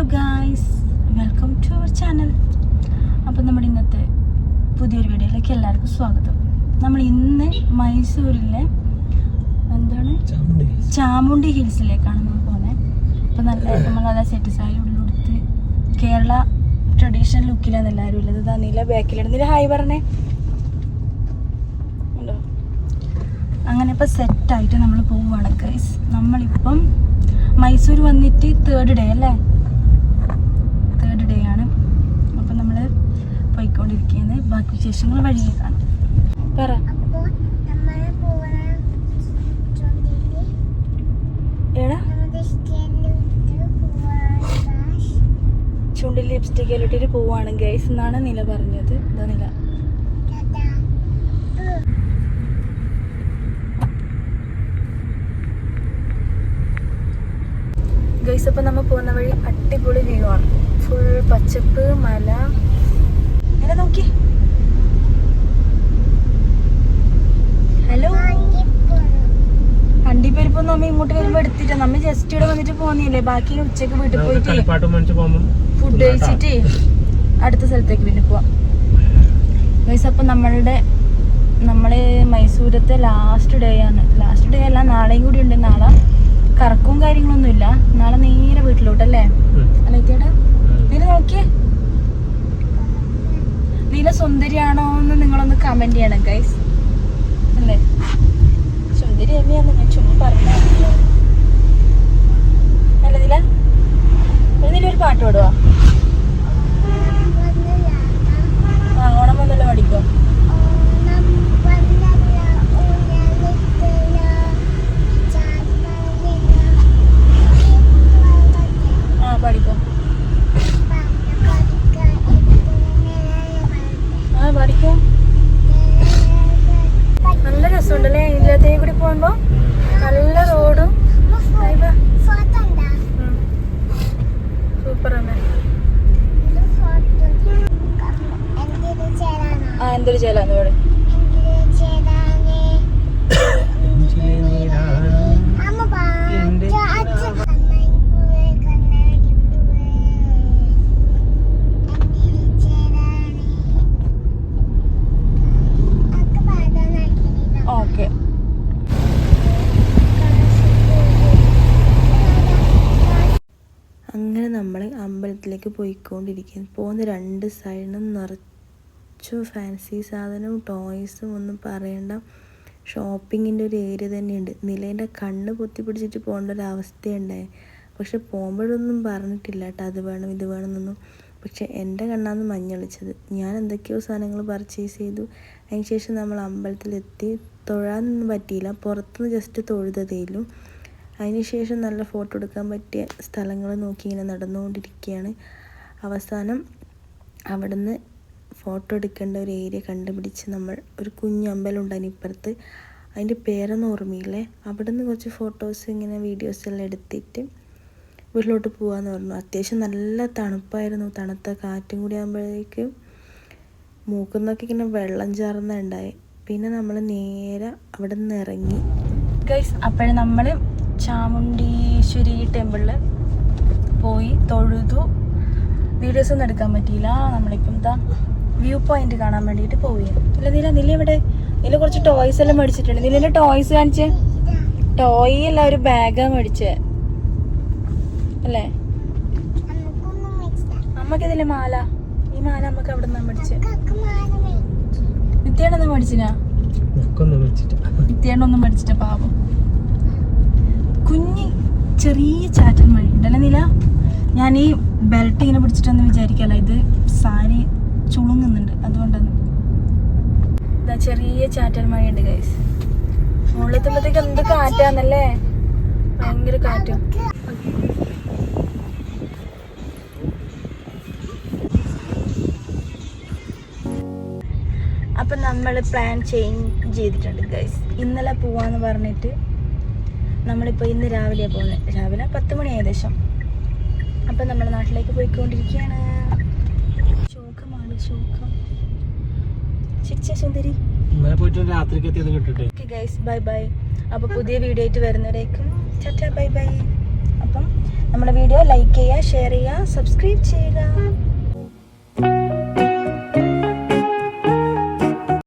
Hello guys welcome to our channel അപ്പം നമ്മുടെ ഇന്നത്തെ പുതിയൊരു വീഡിയോയിലേക്ക് എല്ലാവർക്കും സ്വാഗതം. നമ്മൾ ഇന്ന് മൈസൂരിലെ എന്താണ്? ചാമുണ്ടി ഹിൽസിലേക്കാണ് നമ്മൾ പോകുന്നത് അപ്പം നല്ല നമ്മൾ നല്ല സെറ്റ് സാരി ഉള്ളിലെടുത്ത് കേരള ട്രഡീഷണൽ ലുക്കിലാണ് എല്ലാവരും ഉള്ളത്. തന്നില്ല നീല ബാക്കിലിടുന്ന നീല ഹായ് പറഞ്ഞേ. ഉണ്ടോ? അങ്ങനെ ഇപ്പം സെറ്റായിട്ട് നമ്മൾ പോവുകയാണ് ഗൈസ് നമ്മളിപ്പം മൈസൂർ വന്നിട്ട് തേർഡ് ഡേ അല്ലേ തേർഡ് ഡേ ആണ് അപ്പം നമ്മൾ പോയിക്കൊണ്ടിരിക്കുന്നത് ബാക്കി വിശേഷങ്ങൾ വഴിയിൽ കാണാം. പറ. ചുണ്ടിൽ ലിപ്സ്റ്റിക് ഇട്ടിട്ട് പോവാണ് ഗൈസ് എന്നാണ് നില പറഞ്ഞത്. ഇതാ നില. ഗൈസ് അപ്പം നമ്മൾ പോകുന്ന വഴി അടിപൊളി വ്യൂ ആണ്. ഫുൾ പച്ചപ്പ് മല ഇങ്ങനെ നോക്കി. ഹലോ അണ്ടിപ്പരിപ്പ് നമ്മ ഇങ്ങോട്ട് വരുമ്പോ എടുത്തിട്ട് നമ്മ ജസ്റ്റ് ഇവിടെ വന്നിട്ട് പോന്നില്ലേ. ബാക്കി ഉച്ചയ്ക്ക് വീട്ടിൽ പോയിട്ട് ഫുഡ് കഴിച്ചിട്ട് അടുത്ത സ്ഥലത്തേക്ക് പിന്നെ പോവാം. ഗൈസ് അപ്പം നമ്മളുടെ നമ്മൾ മൈസൂരത്തെ ലാസ്റ്റ് ഡേ ആണ്. ലാസ്റ്റ് ഡേ അല്ല നാളെയും കൂടി ഉണ്ട് നാളെ കറക്കവും കാര്യങ്ങളൊന്നും ഇല്ല നാളെ നേരെ വീട്ടിലോട്ടല്ലേ അല്ലേക്കേടാ നീല നോക്കിയേ നീല സുന്ദരിയാണോ എന്ന് നിങ്ങളൊന്ന് കമന്റ് ചെയ്യണം ഗൈസ് അല്ലേ? സുന്ദരി തന്നെയാന്ന് ഞാൻ ചുമ്മാ പറഞ്ഞു നല്ലതില്ല നീല നീല ഒരു പാട്ട് പാടുവാ? അമ്പലത്തിലേക്ക് പോയിക്കൊണ്ടിരിക്കുന്നു. പോകുന്ന രണ്ട് സൈഡിലും നിറച്ചു ഫാൻസി സാധനവും ടോയ്സും ഒന്നും പറയണ്ട ഷോപ്പിങ്ങിന്റെ ഒരു ഏരിയ തന്നെയുണ്ട്. നിലേന്റെ കണ്ണ് പൊത്തി പിടിച്ചിട്ട് പോകേണ്ട ഒരു അവസ്ഥയുണ്ടായി. പക്ഷെ പോകുമ്പോഴൊന്നും പറഞ്ഞിട്ടില്ല കേട്ടോ അത് വേണം ഇത് വേണമെന്നൊന്നും പക്ഷെ എന്റെ കണ്ണാന്ന് മഞ്ഞളിച്ചത് ഞാൻ എന്തൊക്കെയോ സാധനങ്ങൾ പർച്ചേസ് ചെയ്തു. അതിന് ശേഷം നമ്മൾ അമ്പലത്തിലെത്തി. തൊഴാനൊന്നും പറ്റിയില്ല. പുറത്തുനിന്ന് ജസ്റ്റ് തൊഴുതതേലും അതിനുശേഷം നല്ല ഫോട്ടോ എടുക്കാൻ പറ്റിയ സ്ഥലങ്ങൾ നോക്കി ഇങ്ങനെ നടന്നുകൊണ്ടിരിക്കുകയാണ്. അവസാനം അവിടുന്ന് ഫോട്ടോ എടുക്കേണ്ട ഒരു ഏരിയ കണ്ടുപിടിച്ച് നമ്മൾ ഒരു കുഞ്ഞമ്പലം ഉണ്ടായിരുന്നു ഇപ്പുറത്ത് അതിന്റെ പേരൊന്നും ഓർമ്മയില്ലേ. അവിടുന്ന് കുറച്ച് ഫോട്ടോസ് ഇങ്ങനെ വീഡിയോസ് എല്ലാം എടുത്തിട്ട് വീട്ടിലോട്ട് പോകാമെന്ന് പറഞ്ഞു. അത്യാവശ്യം നല്ല തണുപ്പായിരുന്നു. തണുത്ത കാറ്റും കൂടി ആകുമ്പോഴേക്കും മൂക്കുന്നൊക്കെ ഇങ്ങനെ വെള്ളം ചാർന്നുണ്ടായി പിന്നെ നമ്മൾ നേരെ അവിടെ നിന്ന് ഇറങ്ങി. ഗൈസ് അപ്പോഴും നമ്മൾ ചാമുണ്ടീശ്വരി ടെമ്പിളിൽ പോയി തൊഴുതു. വീഡിയോസ് ഒന്നും എടുക്കാൻ പറ്റിയില്ല. നമ്മളിപ്പം എന്താ വ്യൂ പോയിന്റ് കാണാൻ വേണ്ടിയിട്ട് പോയി ഇല്ല നീല നില ഇവിടെ നീല കുറച്ച് ടോയ്സ് എല്ലാം മേടിച്ചിട്ടുണ്ട്. നിലന്റെ ടോയ്സ് കാണിച്ച്. ടോയ് അല്ല ഒരു ബാഗാണ് മേടിച്ച്. അല്ലേ? നമുക്കൊന്നും മനസ്സിലാക്കാം അമ്മയ്ക്ക് ഇതിലെ മാല. ഈ മാല അമ്മയ്ക്ക് അവിടെ നിന്നാ മേടിച്ച്? നിത്യേണ്ണ മേടിച്ചിനാ? മേടിച്ചിട്ട് ഒന്നും മേടിച്ചിട്ട പാവം. കുഞ്ഞി ചെറിയ ചാറ്റൽ മഴ ഉണ്ടല്ലേ നില ഞാൻ ഈ ബെൽറ്റ് ഇങ്ങനെ പിടിച്ചിട്ടൊന്നും വിചാരിക്കല്ല. ഇത് സാരി ചുളുങ്ങുന്നുണ്ട്. അതുകൊണ്ടാണ് ഇതാ ചെറിയ ചാറ്റൽ മഴയുണ്ട് ഗൈസ് മുകളിലെത്തുമ്പോഴത്തേക്ക് എന്ത് കാറ്റാന്നല്ലേ? ഭയങ്കര കാറ്റും. അപ്പം നമ്മൾ പ്ലാൻ ചേഞ്ച് ചെയ്തിട്ടുണ്ട് ഗൈസ് ഇന്നലെ പോവാന്ന് പറഞ്ഞിട്ട് നമ്മളിപ്പോൾ ഇന്ന് രാവിലെ പോകുന്നത് രാവിലെ പത്ത് മണി ഏകദേശം. അപ്പം നമ്മുടെ നാട്ടിലേക്ക് പോയിക്കൊണ്ടിരിക്കുകയാണ് ശോകമാണ് ശോകം. ചിരിച്ച സുന്ദരി. ഗൈസ് ബൈ ബൈ അപ്പോൾ പുതിയ വീഡിയോ ആയിട്ട് വരുന്നവരേക്കും ചറ്റ ബൈ ബൈ അപ്പം നമ്മുടെ വീഡിയോ ലൈക്ക് ചെയ്യുക ഷെയർ ചെയ്യുക സബ്സ്ക്രൈബ് ചെയ്യുക.